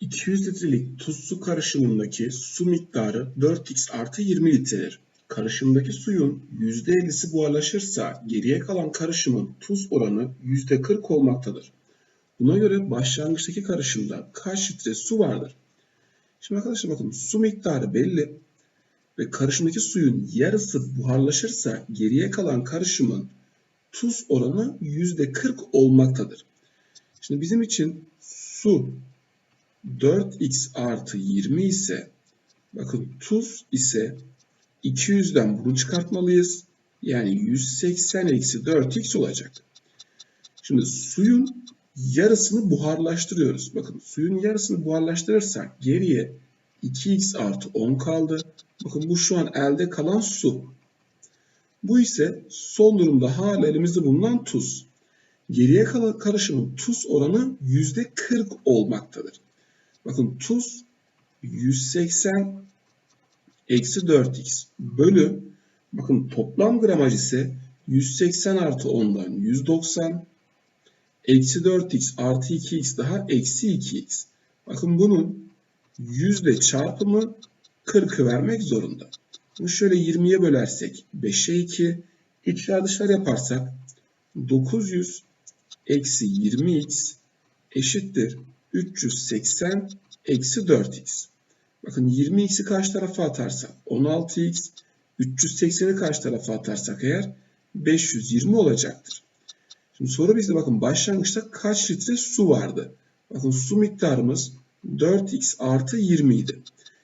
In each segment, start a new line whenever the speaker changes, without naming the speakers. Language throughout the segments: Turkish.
200 litrelik tuz su karışımındaki su miktarı 4x artı 20 litredir. Karışımdaki suyun %50'si buharlaşırsa geriye kalan karışımın tuz oranı %40 olmaktadır. Buna göre başlangıçtaki karışımda kaç litre su vardır? Şimdi arkadaşlar bakın su miktarı belli ve karışımdaki suyun yarısı buharlaşırsa geriye kalan karışımın tuz oranı %40 olmaktadır. Şimdi bizim için su 4x artı 20 ise bakın tuz ise 200'den bunu çıkartmalıyız. Yani 180 eksi 4x olacak. Şimdi suyun yarısını buharlaştırıyoruz. Bakın suyun yarısını buharlaştırırsak geriye 2x artı 10 kaldı. Bakın bu şu an elde kalan su. Bu ise son durumda hala elimizde bulunan tuz. Geriye kalan karışımın tuz oranı %40 olmaktadır. Bakın tuz 180 eksi 4x bölü bakın toplam gramaj ise 180 artı 10'dan 190 eksi 4x artı 2x daha eksi 2x. Bakın bunun yüzde çarpımı 40'ı vermek zorunda. Bunu şöyle 20'ye bölersek 5'e 2 içler dışlar yaparsak 900 eksi 20x eşittir 380 eksi 4x. Bakın 20x'i karşı tarafa atarsak 16x, 380'i karşı tarafa atarsak eğer 520 olacaktır. Şimdi soru bizde bakın başlangıçta kaç litre su vardı? Bakın su miktarımız 4x artı 20 idi.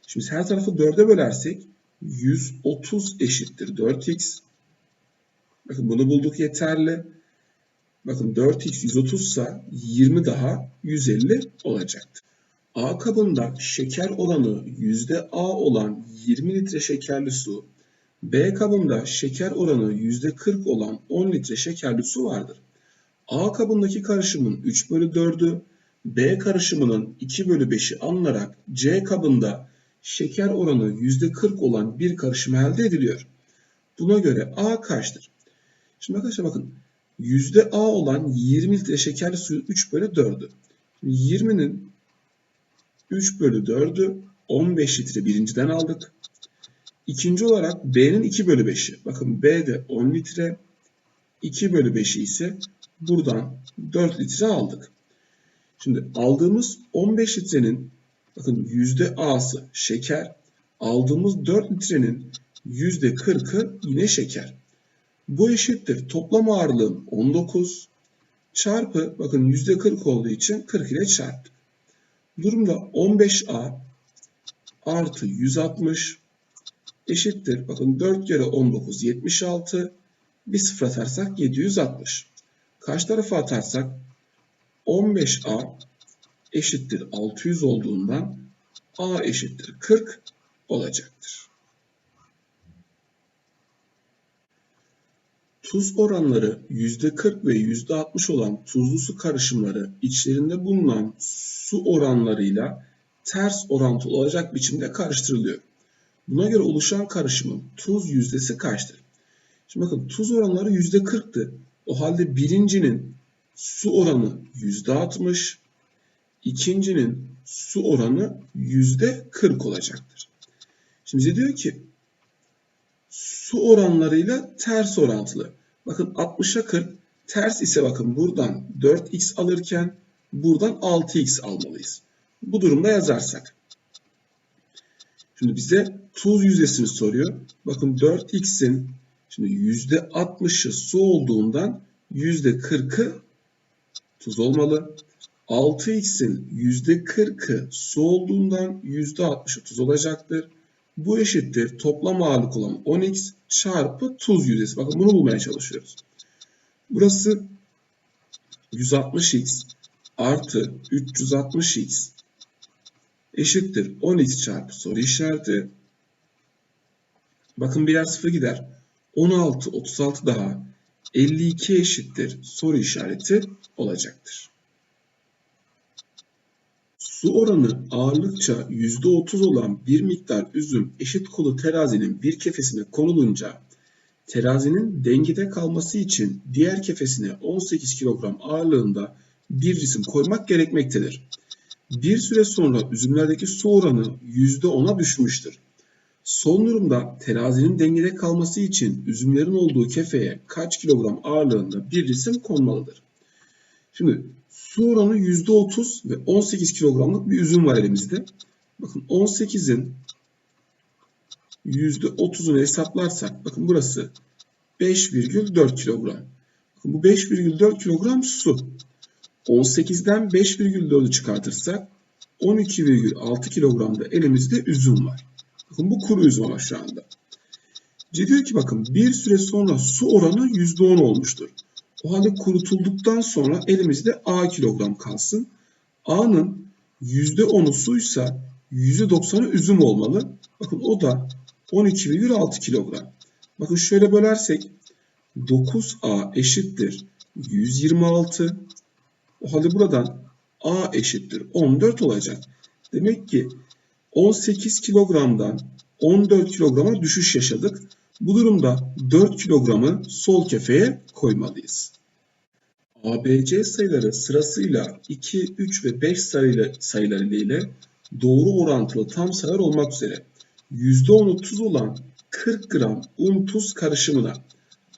Şimdi her tarafı 4'e bölersek 130 eşittir 4x. Bakın bunu bulduk yeterli. Bakın 4x 130 ise 20 daha 150 olacaktır. A kabında şeker oranı %A olan 20 litre şekerli su, B kabında şeker oranı %40 olan 10 litre şekerli su vardır. A kabındaki karışımın 3 bölü 4'ü, B karışımının 2 bölü 5'i alınarak C kabında şeker oranı %40 olan bir karışım elde ediliyor. Buna göre A kaçtır? Şimdi arkadaşlar bakın yüzde A olan 20 litre şekerli suyun 3 bölü 4'ü. 20'nin 3 bölü 4'ü 15 litre birinciden aldık. İkinci olarak B'nin 2 bölü 5'i. Bakın B'de 10 litre. 2 bölü 5'i ise buradan 4 litre aldık. Şimdi aldığımız 15 litrenin bakın yüzde A'sı şeker. Aldığımız 4 litrenin yüzde 40'ı yine şeker. Bu eşittir. Toplam ağırlığım 19 çarpı bakın yüzde 40 olduğu için 40 ile çarptık. Durumda 15A artı 160 eşittir. Bakın 4 kere 19 76. Bir sıfır atarsak 760. Kaç tarafa atarsak 15A eşittir 600 olduğundan A eşittir 40 olacaktır. Tuz oranları %40 ve %60 olan tuzlu su karışımları içlerinde bulunan su oranlarıyla ters orantılı olacak biçimde karıştırılıyor. Buna göre oluşan karışımın tuz yüzdesi kaçtır? Şimdi bakın tuz oranları %40'tı. O halde birincinin su oranı %60, ikincinin su oranı %40 olacaktır. Şimdi bize diyor ki su oranlarıyla ters orantılı. Bakın 60'a 40 ters ise bakın buradan 4x alırken buradan 6x almalıyız. Bu durumda yazarsak. Şimdi bize tuz yüzdesini soruyor. Bakın 4x'in şimdi %60'ı su olduğundan %40'ı tuz olmalı. 6x'in %40'ı su olduğundan %60'ı tuz olacaktır. Bu eşittir toplam ağırlık olan 10x çarpı tuz yüzdesi. Bakın bunu bulmaya çalışıyoruz. Burası 160x artı 360x eşittir 10x çarpı soru işareti. Bakın birer sıfır gider. 16, 36 daha 52 eşittir soru işareti olacaktır. Su oranı ağırlıkça %30 olan bir miktar üzüm eşit kolu terazinin bir kefesine konulunca terazinin dengede kalması için diğer kefesine 18 kilogram ağırlığında bir cisim koymak gerekmektedir. Bir süre sonra üzümlerdeki su oranı %10'a düşmüştür. Son durumda terazinin dengede kalması için üzümlerin olduğu kefeye kaç kilogram ağırlığında bir cisim konmalıdır? Şimdi su oranı %30 ve 18 kilogramlık bir üzüm var elimizde. Bakın 18'in %30'unu hesaplarsak bakın burası 5,4 kilogram. Bakın bu 5,4 kilogram su. 18'den 5,4'ü çıkartırsak 12,6 kilogramda elimizde üzüm var. Bakın bu kuru üzüm ama şu anda. Diyor ki bakın bir süre sonra su oranı %10 olmuştur. O halde kurutulduktan sonra elimizde A kilogram kalsın. A'nın %10'u suysa %90'ı üzüm olmalı. Bakın o da 12,6 kilogram. Bakın şöyle bölersek 9A eşittir 126. O halde buradan A eşittir 14 olacak. Demek ki 18 kilogramdan 14 kilograma düşüş yaşadık. Bu durumda 4 kilogramı sol kefeye koymalıyız. ABC sayıları sırasıyla 2, 3 ve 5 sayılı sayıları ile doğru orantılı tam sayılar olmak üzere %10'u tuz olan 40 gram un tuz karışımına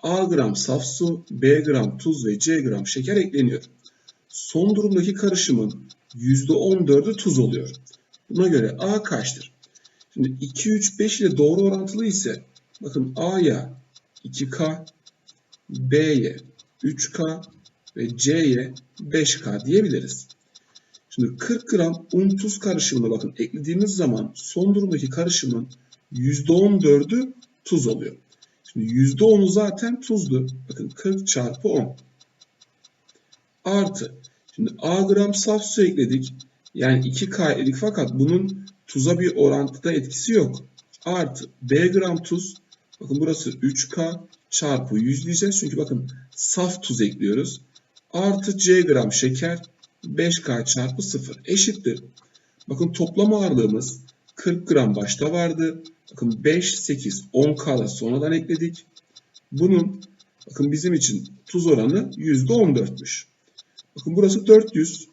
A gram saf su, B gram tuz ve C gram şeker ekleniyor. Son durumdaki karışımın %14'ü tuz oluyor. Buna göre A kaçtır? Şimdi 2, 3, 5 ile doğru orantılı ise bakın A'ya 2K, B'ye 3K ve C'ye 5K diyebiliriz. Şimdi 40 gram un tuz karışımına bakın eklediğimiz zaman son durumdaki karışımın %14'ü tuz oluyor. Şimdi %10'u zaten tuzlu. Bakın 40 çarpı 10. Artı. Şimdi A gram saf su ekledik. Yani 2K ekledik fakat bunun tuza bir orantıda etkisi yok. Artı B gram tuz. Bakın burası 3K çarpı 100 diyeceğiz. Çünkü bakın saf tuz ekliyoruz. Artı C gram şeker 5K çarpı 0 eşittir. Bakın toplam ağırlığımız 40 gram başta vardı. Bakın 5, 8, 10K'da sonradan ekledik. Bunun bakın bizim için tuz oranı %14'müş. Bakın burası 400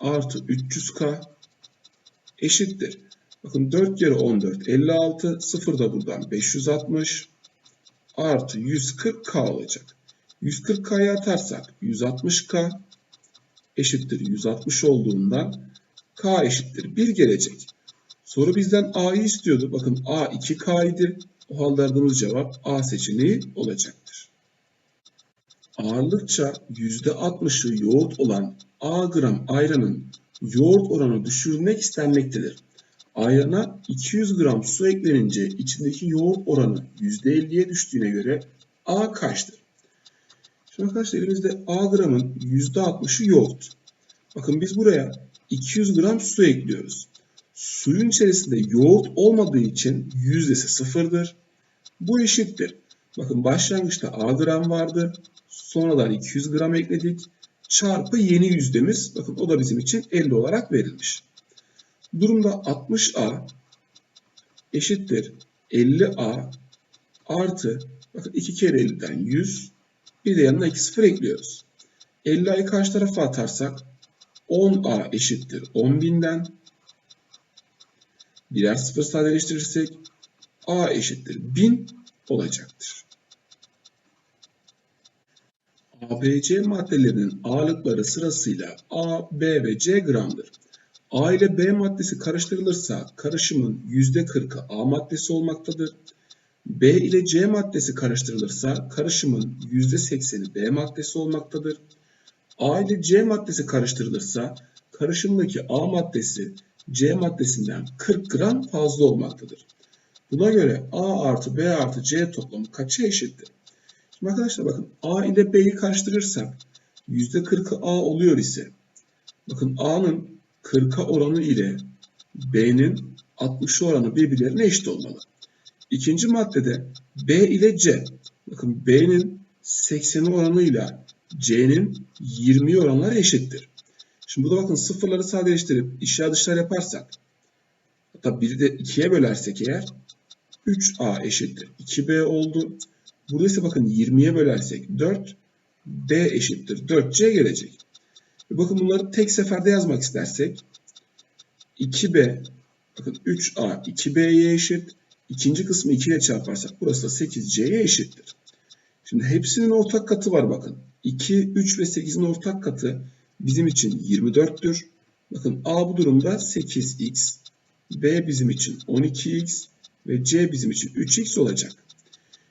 artı 300K eşittir. Bakın 4 kere 14 56 0 da buradan 560 artı 140K olacak. 140K'ya atarsak 160K eşittir 160 olduğundan K eşittir 1 gelecek. Soru bizden A'yı istiyordu. Bakın A 2K idi. O halde aradığımız cevap A seçeneği olacaktır. Ağırlıkça %60'ı yoğurt olan A gram ayranın yoğurt oranı düşürülmek istenmektedir. Ayrana 200 gram su eklenince içindeki yoğurt oranı %50'ye düştüğüne göre A kaçtır? Şimdi arkadaşlar elimizde A gramın %60'ı yoğurt. Bakın biz buraya 200 gram su ekliyoruz. Suyun içerisinde yoğurt olmadığı için yüzdesi sıfırdır. Bu eşittir. Bakın başlangıçta A gram vardı. Sonradan 200 gram ekledik. Çarpı yeni yüzdemiz. Bakın o da bizim için 50 olarak verilmiş. Durumda 60A eşittir 50A artı bakın 2 kere 50'den 100 bir de yanına 2 sıfır ekliyoruz. 50A'yı karşı tarafa atarsak 10A eşittir 10.000'den birer sıfır sadeleştirirsek A eşittir 1000 olacaktır. ABC maddelerinin ağırlıkları sırasıyla A, B ve C gramdır. A ile B maddesi karıştırılırsa karışımın %40'ı A maddesi olmaktadır. B ile C maddesi karıştırılırsa karışımın %80'i B maddesi olmaktadır. A ile C maddesi karıştırılırsa karışımdaki A maddesi C maddesinden 40 gram fazla olmaktadır. Buna göre A artı B artı C toplamı kaça eşittir? Şimdi arkadaşlar bakın A ile B'yi karıştırırsak %40'ı A oluyor ise bakın A'nın 40'a oranı ile B'nin 60 oranı birbirlerine eşit olmalı. İkinci maddede B ile C. Bakın B'nin 80 oranıyla C'nin 20 oranları eşittir. Şimdi burada bakın sıfırları sadeleştirip işler dışlar yaparsak hatta biri de 2'ye bölersek eğer 3A eşittir 2B oldu. Burada ise bakın 20'ye bölersek 4 B eşittir 4C gelecek. Ve bakın bunları tek seferde yazmak istersek 2B bakın 3A 2B'ye eşit. İkinci kısmı 2 ile çarparsak burası da 8C'ye eşittir. Şimdi hepsinin ortak katı var bakın. 2, 3 ve 8'in ortak katı bizim için 24'tür. Bakın A bu durumda 8x, B bizim için 12x ve C bizim için 3x olacak.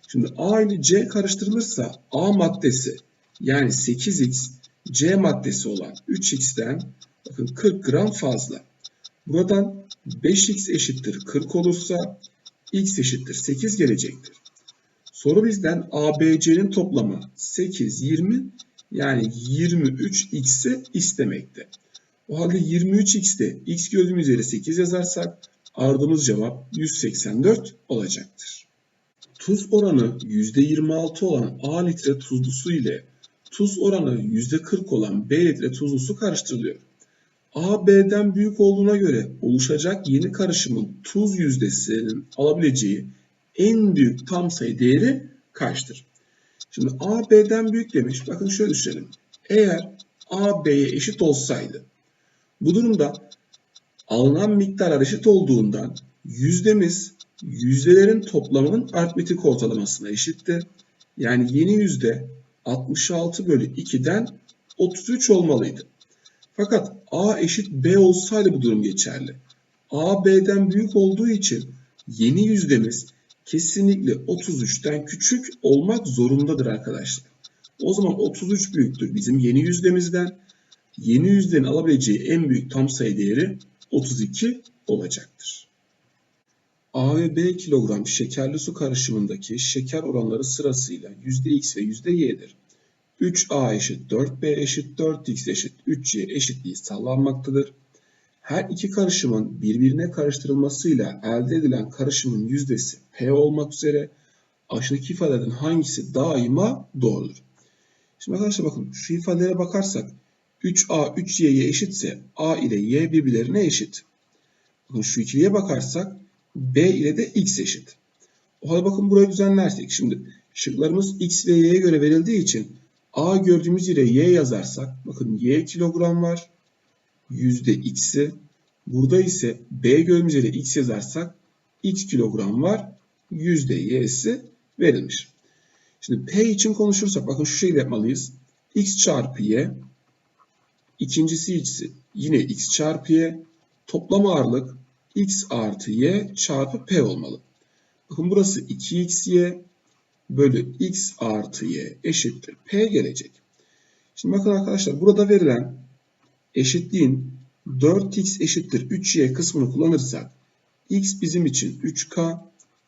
Şimdi A ile C karıştırılırsa A maddesi yani 8x C maddesi olan 3x'ten bakın 40 gram fazla. Buradan 5x eşittir 40 olursa x eşittir 8 gelecektir. Soru bizden ABC'nin toplamı 8, 20 yani 23x'i istemekte. O halde 23x'te x gördüğümüz yere 8 yazarsak ardımız cevap 184 olacaktır. Tuz oranı %26 olan A litre tuzlu su ile tuz oranı %40 olan B litre tuzlu su karıştırılıyor. A B'den büyük olduğuna göre oluşacak yeni karışımın tuz yüzdesinin alabileceği en büyük tam sayı değeri kaçtır? Şimdi A B'den büyük demiş. Bakın şöyle düşünelim. Eğer A B'ye eşit olsaydı bu durumda alınan miktarlar eşit olduğundan yüzdemiz yüzdelerin toplamının aritmetik ortalamasına eşittir. Yani yeni yüzde 66 bölü 2'den 33 olmalıydı. Fakat A eşit B olsaydı bu durum geçerli. A B'den büyük olduğu için yeni yüzdemiz kesinlikle 33'ten küçük olmak zorundadır arkadaşlar. O zaman 33 büyüktür bizim yeni yüzdemizden. Yeni yüzdenin alabileceği en büyük tam sayı değeri 32 olacaktır. A ve B kilogram şekerli su karışımındaki şeker oranları sırasıyla %x ve %y'dir. 3a eşit 4b eşit 4x eşit 3y eşitliği sağlanmaktadır. Her iki karışımın birbirine karıştırılmasıyla elde edilen karışımın yüzdesi P olmak üzere aşağıdaki ifadelerin hangisi daima doğrudur? Şimdi arkadaşlar bakın şu ifadelere bakarsak 3A 3Y'ye eşitse A ile Y birbirlerine eşit. Bakın şu ikiliye bakarsak B ile de X eşit. O halde bakın burayı düzenlersek şimdi şıklarımız X ve Y'ye göre verildiği için A gördüğümüz yere Y yazarsak bakın Y kilogram var. Yüzde X'i. Burada ise B gördüğümüz yere X yazarsak X kilogram var. Yüzde Y'si verilmiş. Şimdi P için konuşursak bakın şu şekilde yapmalıyız. X çarpı Y. İkincisi ise yine X çarpı Y. Toplam ağırlık X artı Y çarpı P olmalı. Bakın burası 2XY bölü x artı y eşittir. P gelecek. Şimdi bakın arkadaşlar burada verilen eşitliğin 4x eşittir 3y kısmını kullanırsak x bizim için 3k,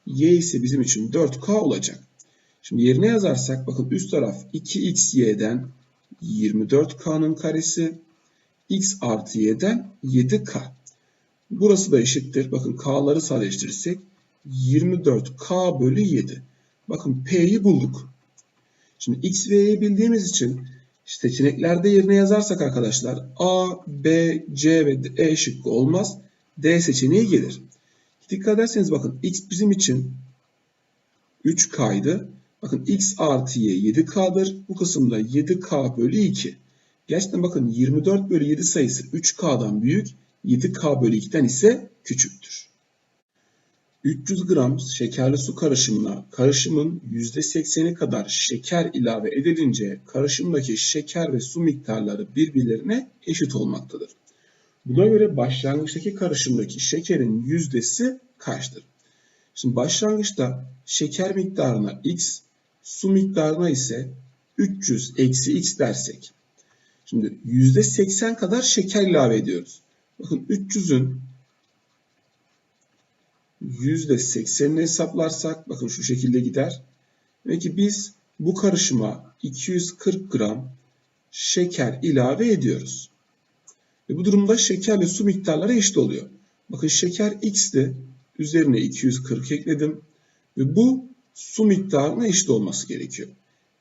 y ise bizim için 4k olacak. Şimdi yerine yazarsak bakın üst taraf 2xy'den 24k'nın karesi x artı y'den 7k. Burası da eşittir. Bakın k'ları sadeleştirirsek 24k bölü 7. Bakın P'yi bulduk. Şimdi X ve Y'yi bildiğimiz için seçeneklerde yerine yazarsak arkadaşlar A, B, C ve E şıkkı olmaz. D seçeneği gelir. Dikkat ederseniz bakın X bizim için 3K'ydı. Bakın X artı Y 7K'dır. Bu kısımda 7K bölü 2. Gerçekten bakın 24 bölü 7 sayısı 3K'dan büyük. 7K bölü 2'den ise küçüktür. 300 gram şekerli su karışımına karışımın %80'i kadar şeker ilave edilince karışımdaki şeker ve su miktarları birbirlerine eşit olmaktadır. Buna göre başlangıçtaki karışımdaki şekerin yüzdesi kaçtır? Şimdi başlangıçta şeker miktarına x, su miktarına ise 300 eksi x dersek. Şimdi %80 kadar şeker ilave ediyoruz. Bakın 300'ün %80'ini hesaplarsak bakın şu şekilde gider. Peki biz bu karışıma 240 gram şeker ilave ediyoruz. Ve bu durumda şekerle su miktarları eşit oluyor. Bakın şeker x'ti. Üzerine 240 ekledim. Ve bu su miktarına eşit olması gerekiyor.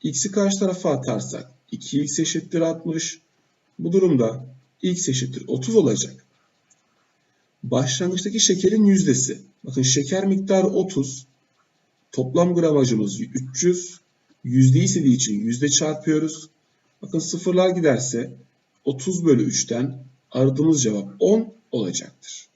X'i karşı tarafa atarsak 2x eşittir 60. Bu durumda x eşittir 30 olacak. Başlangıçtaki şekerin yüzdesi. Bakın şeker miktarı 30. Toplam gramajımız 300. Yüzde istediği için yüzde çarpıyoruz. Bakın sıfırlar giderse 30 bölü 3'ten aradığımız cevap 10 olacaktır.